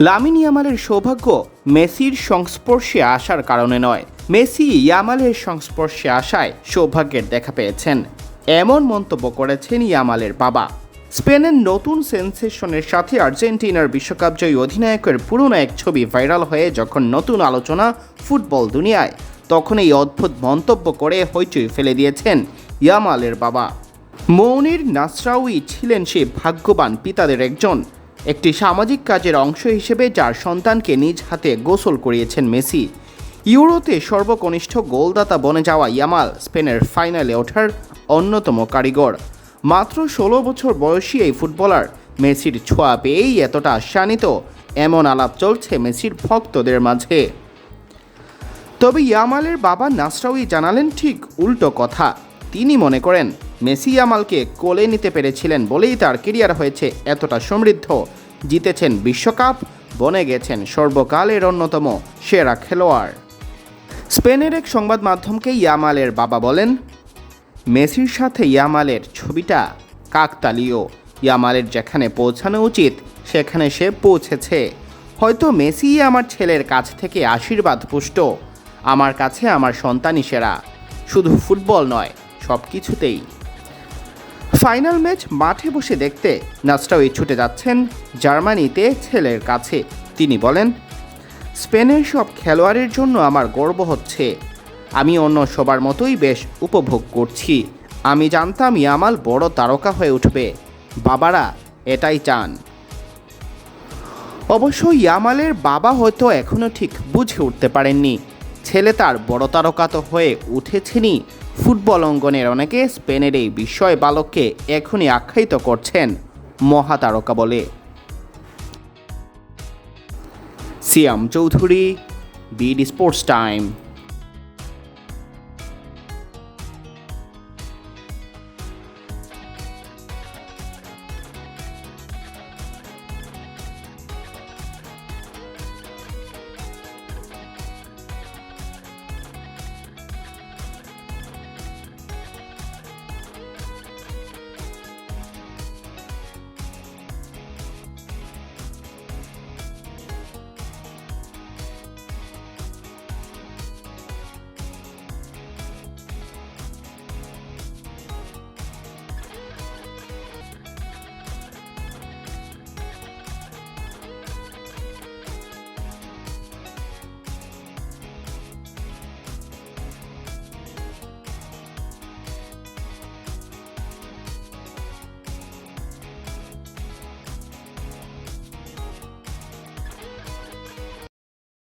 Lamine ইয়ামালের সৌভাগ্য মেসির সংস্পর্শে আসার কারণে নয়। মেসি ইয়ামালের সংস্পর্শে আসায় সৌভাগ্যের দেখা পেয়েছেন। এমন মন্তব্য করেছেন ইয়ামালের বাবা। স্পেনের নতুন সেন্সেশনের সাথে আর্জেন্টিনার বিশ্বকাপ জয়ী অধিনায়কের পুরনো এক ছবি ভাইরাল হয়ে যখন নতুন আলোচনা ফুটবল দুনিয়ায়, তখন এই অদ্ভুত মন্তব্য করে হইচই ফেলে দিয়েছেন ইয়ামালের বাবা। মৌনির নাসরাউই ছিলেন সে ভাগ্যবান পিতাদের একজন। একটি সামাজিক কাজের অংশ হিসেবে যার সন্তানকে নিজ হাতে গোসল করিয়েছেন মেসি। ইউরোতে সর্বকনিষ্ঠ গোলদাতা বনে যাওয়া ইয়ামাল স্পেনের ফাইনালে ওঠার অন্যতম কারিগর। মাত্র ষোলো বছর বয়সী এই ফুটবলার মেসির ছোঁয়া পেয়েই এতটা শানিত এমন আলাপ চলছে মেসির ভক্তদের মাঝে। তবে ইয়ামালের বাবা নাসরাউই জানালেন ঠিক উল্টো কথা। তিনি মনে করেন মেসি ইয়ামালকে কোলে নিতে পেরেছিলেন বলেই তার কেরিয়ার হয়েছে এতটা সমৃদ্ধ। জিতেছেন বিশ্বকাপ, বনে গেছেন সর্বকালের অন্যতম সেরা খেলোয়াড়। স্পেনের এক সংবাদ মাধ্যমকে ইয়ামালের বাবা বলেন, মেসির সাথে ইয়ামালের ছবিটা কাকতালীয়। ইয়ামালের যেখানে পৌঁছানো উচিত, সেখানে সে পৌঁছেছে। হয়তো মেসি আমার ছেলের কাছ থেকে আশীর্বাদ পুষ্ট। আমার কাছে আমার সন্তানই সেরা। শুধু ফুটবল নয় সব কিছুতেই ফাইনাল ম্যাচ মাঠে বসে দেখতে নাস্টাউই ছুটে যাচ্ছেন জার্মানিতে ছেলের কাছে। তিনি বলেন, স্পেনের সব খেলোয়াড়ের জন্য আমার গর্ব হচ্ছে। আমি অন্য সবার মতোই বেশ উপভোগ করছি। আমি জানতাম ইয়ামাল বড় তারকা হয়ে উঠবে। বাবারা, এটাই চান। অবশ্য ইয়ামালের বাবা হয়তো এখনও ঠিক বুঝে উঠতে পারেননি। ছেলে তার বড় তারকা তো হয়ে উঠেছেনই। ফুটবল অঙ্গনের অনেকে স্পেনের এই বিস্ময় বালককে এখনই আখ্যায়িত করছেন মহাতারকা বলে। Siam Chowdhury, BD sports time.